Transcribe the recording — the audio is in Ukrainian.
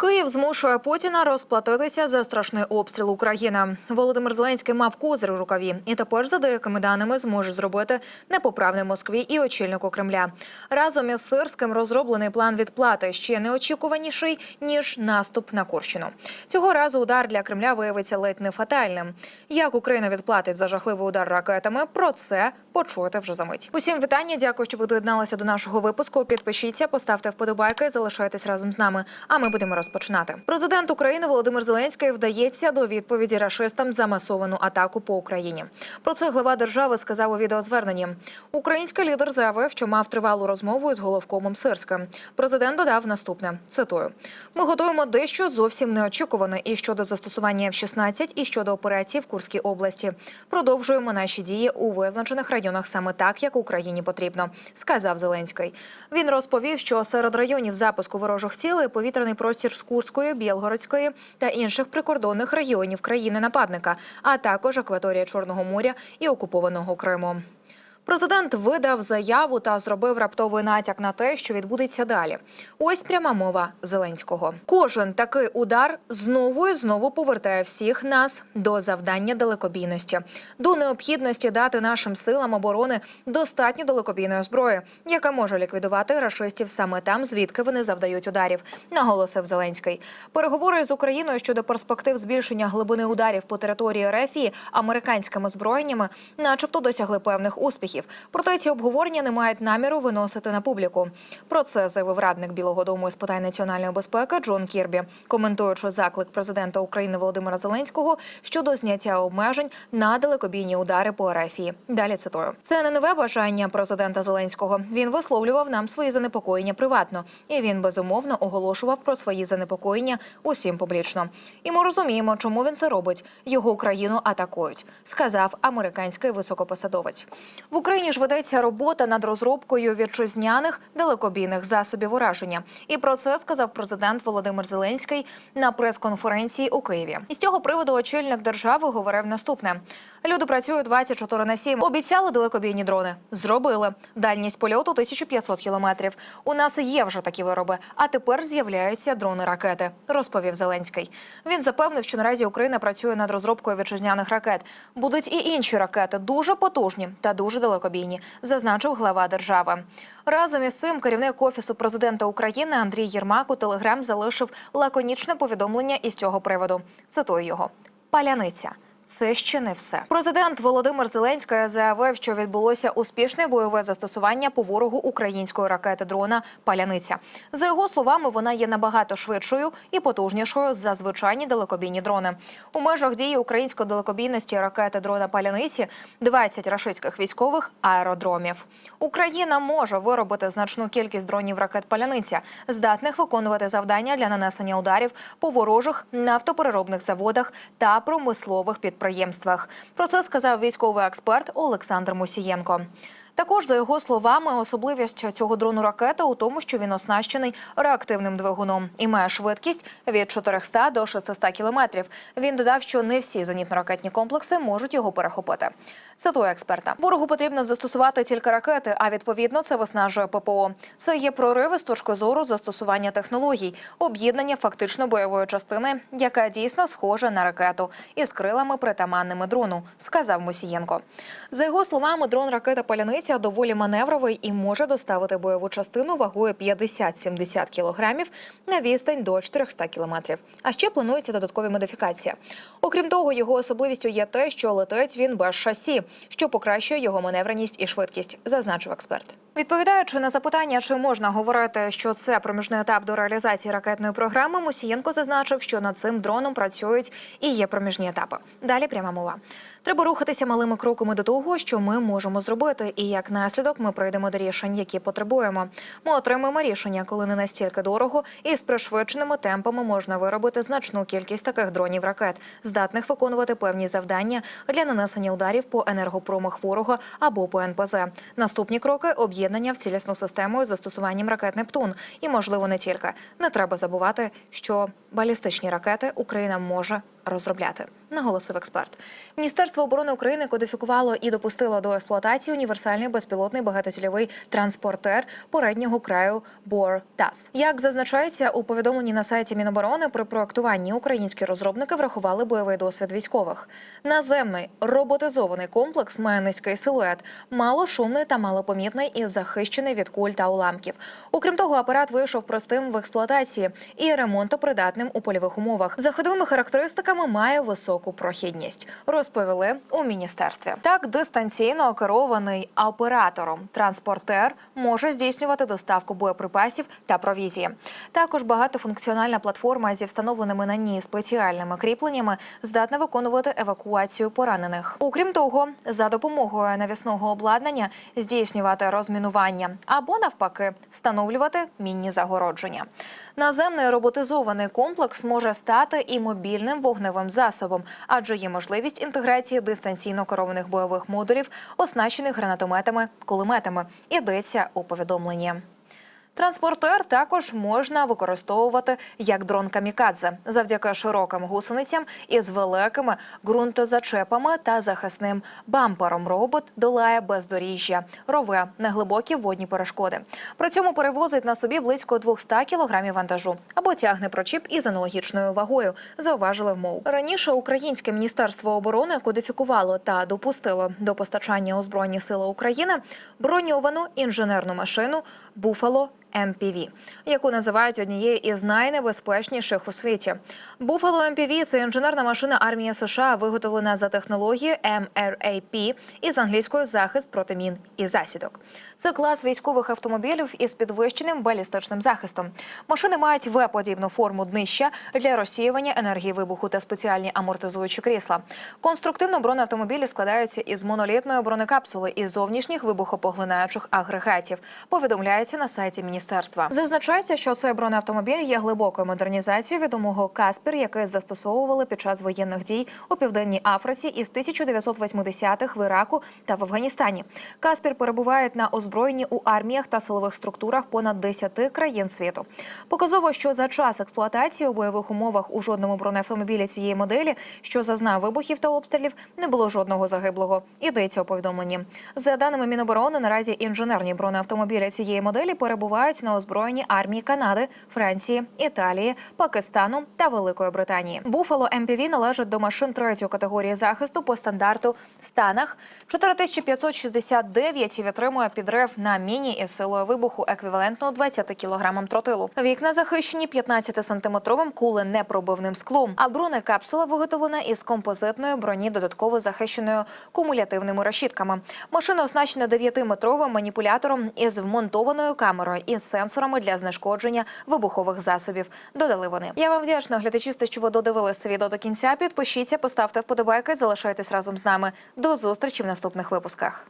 Київ змушує Путіна розплатитися за страшний обстріл України. Володимир Зеленський мав козир у рукаві, і тепер, за деякими даними, зможе зробити непоправне Москві і очільнику Кремля. Разом із Сирським розроблений план відплати ще неочікуваніший ніж наступ на Курщину. Цього разу удар для Кремля виявиться ледь не фатальним. Як Україна відплатить за жахливий удар ракетами? Про це почуєте вже за мить. Усім вітання. Дякую, що ви доєдналися до нашого випуску. Підпишіться, поставте вподобайки, залишайтесь разом з нами. А ми будемо розпочинати. Президент України Володимир Зеленський вдається до відповіді рашистам за масовану атаку по Україні. Про це глава держави сказав у відеозверненні. Український лідер заявив, що мав тривалу розмову із головкомом Сирським. Президент додав наступне: цитую: ми готуємо дещо зовсім неочікуване і щодо застосування F-16, і щодо операції в Курській області. Продовжуємо наші дії у визначених районах саме так, як Україні потрібно, сказав Зеленський. Він розповів, що серед районів запуску ворожих цілей повітряний простір з Курської, Білгородської та інших прикордонних районів країни-нападника, а також акваторія Чорного моря і окупованого Криму. Президент видав заяву та зробив раптовий натяк на те, що відбудеться далі. Ось пряма мова Зеленського. Кожен такий удар знову і знову повертає всіх нас до завдання далекобійності, до необхідності дати нашим силам оборони достатньо далекобійної зброї, яка може ліквідувати рашистів саме там, звідки вони завдають ударів, наголосив Зеленський. Переговори з Україною щодо перспектив збільшення глибини ударів по території РФ американськими зброєннями, начебто, досягли певних успіхів. Проте ці обговорення не мають наміру виносити на публіку. Про це заявив радник Білого Дому із питань національної безпеки Джон Кірбі, коментуючи заклик президента України Володимира Зеленського щодо зняття обмежень на далекобійні удари по РФ. Далі цитую: це не нове бажання президента Зеленського. Він висловлював нам свої занепокоєння приватно, і він безумовно оголошував про свої занепокоєння усім публічно. І ми розуміємо, чому він це робить. Його країну атакують, сказав американський високопосадовець. В Україні ж ведеться робота над розробкою вітчизняних далекобійних засобів ураження. І про це сказав президент Володимир Зеленський на прес-конференції у Києві. І з цього приводу очільник держави говорив наступне: люди працюють 24 на 7. Обіцяли далекобійні дрони. Зробили дальність польоту 1500 кілометрів. У нас є вже такі вироби. А тепер з'являються дрони-ракети. Розповів Зеленський. Він запевнив, що наразі Україна працює над розробкою вітчизняних ракет. Будуть і інші ракети дуже потужні та дуже далекобійні, зазначив глава держави. Разом із цим керівник офісу президента України Андрій Єрмак у телеграм залишив лаконічне повідомлення із цього приводу. Цитую його: паляниця. Це ще не все. Президент Володимир Зеленський заявив, що відбулося успішне бойове застосування по ворогу української ракети дрона Паляниця. За його словами, вона є набагато швидшою і потужнішою за звичайні далекобійні дрони. У межах дії української далекобійності ракети дрона Паляниці 20 рашистських військових аеродромів. Україна може виробити значну кількість дронів ракет Паляниця, здатних виконувати завдання для нанесення ударів по ворожих нафтопереробних заводах та промислових підприємствах. Про це сказав військовий експерт Олександр Мусієнко. Також, за його словами, особливість цього дрону ракети у тому, що він оснащений реактивним двигуном і має швидкість від 400 до 600 кілометрів. Він додав, що не всі зенітно-ракетні комплекси можуть його перехопити. Цитую експерта. Ворогу потрібно застосувати тільки ракети, а відповідно це виснажує ППО. Це є прориви з точки зору застосування технологій, об'єднання фактично бойової частини, яка дійсно схожа на ракету із крилами притаманними дрону, сказав Мусієнко. За його словами, дрон ракета Паляниця доволі маневровий і може доставити бойову частину вагою 50-70 кілограмів на відстань до 400 кілометрів. А ще планується додаткові модифікації. Окрім того, його особливістю є те, що летить він без шасі, що покращує його маневреність і швидкість, зазначив експерт. Відповідаючи на запитання, чи можна говорити, що це проміжний етап до реалізації ракетної програми, Мусієнко зазначив, що над цим дроном працюють і є проміжні етапи. Далі пряма мова. Треба рухатися малими кроками до того, що ми можемо зробити, і як наслідок ми прийдемо до рішень, які потребуємо. Ми отримаємо рішення, коли не настільки дорого, і з пришвидшеними темпами можна виробити значну кількість таких дронів ракет, здатних виконувати певні завдання для нанесення ударів по енергопромах ворога або по НПЗ. Наступні кроки об'єднання в цілісну систему із застосуванням ракет Нептун. І можливо не тільки не треба забувати, що балістичні ракети Україна може розробляти. Наголосив експерт. Міністерство оборони України кодифікувало і допустило до експлуатації універсальний безпілотний багатоцільовий транспортер переднього краю Бор ТАС. Як зазначається у повідомленні на сайті Міноборони, при проектуванні українські розробники врахували бойовий досвід військових. Наземний роботизований комплекс має низький силует, малошумний та малопомітний і захищений від куль та уламків. Окрім того, апарат вийшов простим в експлуатації і ремонтопридатним у польових умовах. За ходовими характеристиками має високу прохідність. Розповіли у міністерстві. Так, дистанційно керований оператором транспортер може здійснювати доставку боєприпасів та провізії. Також багатофункціональна платформа зі встановленими на ній спеціальними кріпленнями здатна виконувати евакуацію поранених. Окрім того, за допомогою навісного обладнання здійснювати розмінування або навпаки встановлювати мінні загородження. Наземний роботизований комплекс може стати і мобільним вогневим засобом, адже є можливість інтеграції дистанційно керованих бойових модулів, оснащених гранатометами, кулеметами. Йдеться у повідомленні. Транспортер також можна використовувати як дрон камікадзе завдяки широким гусеницям із великими ґрунтозачепами та захисним бампером. Робот долає бездоріжжя, рове неглибокі водні перешкоди. При цьому перевозить на собі близько 200 кілограмів вантажу або тягне прочіп із аналогічною вагою. Зауважили в МОУ. Раніше Українське міністерство оборони кодифікувало та допустило до постачання у збройні сили України броньовану інженерну машину Буфало. MPV, яку називають однією із найнебезпечніших у світі. Buffalo MPV – це інженерна машина армії США, виготовлена за технологією MRAP із англійською захист проти мін і засідок. Це клас військових автомобілів із підвищеним балістичним захистом. Машини мають В-подібну форму днища для розсіювання енергії вибуху та спеціальні амортизуючі крісла. Конструктивно бронеавтомобілі складаються із монолітної бронекапсули і зовнішніх вибухопоглинаючих агрегатів. Повідомляється на сайті міністерства. Зазначається, що цей бронеавтомобіль є глибокою модернізацією відомого Каспір, який застосовували під час воєнних дій у південній Африці із 1980-х в Іраку та в Афганістані. Каспір перебувають на озброєнні у арміях та силових структурах понад 10 країн світу. Показово, що за час експлуатації у бойових умовах у жодному бронеавтомобілі цієї моделі, що зазнав вибухів та обстрілів, не було жодного загиблого. Йдеться у повідомленні. За даними Міноборони, наразі інженерні бронеавтомобілі цієї моделі перебувають на озброєнні армії Канади, Франції, Італії, Пакистану та Великої Британії. Буфало МПВ належить до машин третьої категорії захисту по стандарту станах 4569 і витримує підрив на міні із силою вибуху еквівалентно 20 кілограмам тротилу. Вікна захищені 15-сантиметровим куленепробивним склом. А бронекапсула виготовлена із композитної броні, додатково захищеною кумулятивними решітками. Машина оснащена 9-метровим маніпулятором із вмонтованою камерою і сенсорами для знешкодження вибухових засобів. Додали вони. Я вам вдячна, глядачі, що ви додивилися відео до кінця. Підпишіться, поставте вподобайки, залишайтесь разом з нами. До зустрічі в наступних випусках.